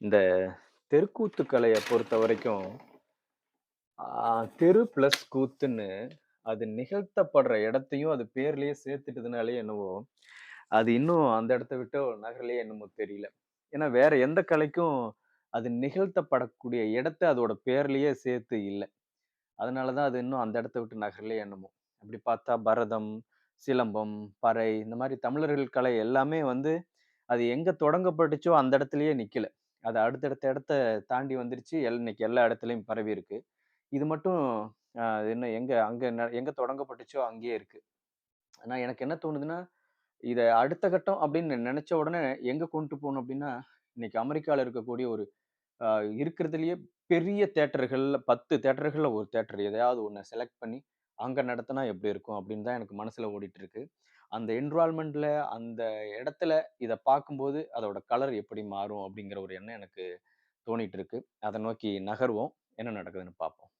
இந்த தெருக்கூத்து கலையை பொறுத்த வரைக்கும் தெரு பிளஸ் கூத்துன்னு அது நிகழ்த்தப்படுற இடத்தையும் அது பேர்லயே சேர்த்துட்டதுனாலே என்னவோ, அது இன்னும் அந்த இடத்த விட்டு நகர்லேயே என்னமோ தெரியல. ஏன்னா வேற எந்த கலைக்கும் அது நிகழ்த்தப்படக்கூடிய இடத்த அதோட பேர்லயே சேர்த்து இல்லை அதனால தான் அது இன்னும் அந்த இடத்த விட்டு நகர்லேயே என்னமோ! அப்படி பார்த்தா பரதம், சிலம்பம், பறை இந்த மாதிரி தமிழர்கள் கலை எல்லாமே வந்து, அது எங்க தொடங்கப்பட்டுச்சோ அந்த இடத்துலையே நிக்கல. அது அடுத்தடுத்த இடத்த தாண்டி வந்துருச்சு. எல் இன்னைக்கு எல்லா இடத்துலையும் பரவி இருக்கு இது மட்டும் என்ன இன்னும் எங்க அங்க எங்க தொடங்கப்பட்டுச்சோ அங்கேயே இருக்கு. ஆனா எனக்கு என்ன தோணுதுன்னா, இதை அடுத்த கட்டம் அப்படின்னு நினச்ச உடனே எங்க கொண்டு போகணும் அப்படின்னா, இன்னைக்கு அமெரிக்காவில் இருக்கக்கூடிய ஒரு இருக்கிறதுலையே இருக்கிறதுலயே பெரிய தேட்டர்களில் பத்து தேட்டர்களில் ஒரு தேட்டர் எதையாவது ஒன்று செலக்ட் பண்ணி, அங்கே நடத்தினா எப்படி இருக்கும்? அப்படின்னு தான் எனக்கு மனசில் ஓடிட்டு இருக்கு. அந்த என்வால்மெண்ட்டில் அந்த இடத்துல இதை பார்க்கும்போது, அதோட கலர் எப்படி மாறும்? அப்படிங்கிற ஒரு எண்ணம் எனக்கு தோணிட்டு இருக்கு. அதை நோக்கி நகர்வோம். என்ன நடக்குதுன்னு பார்ப்போம்.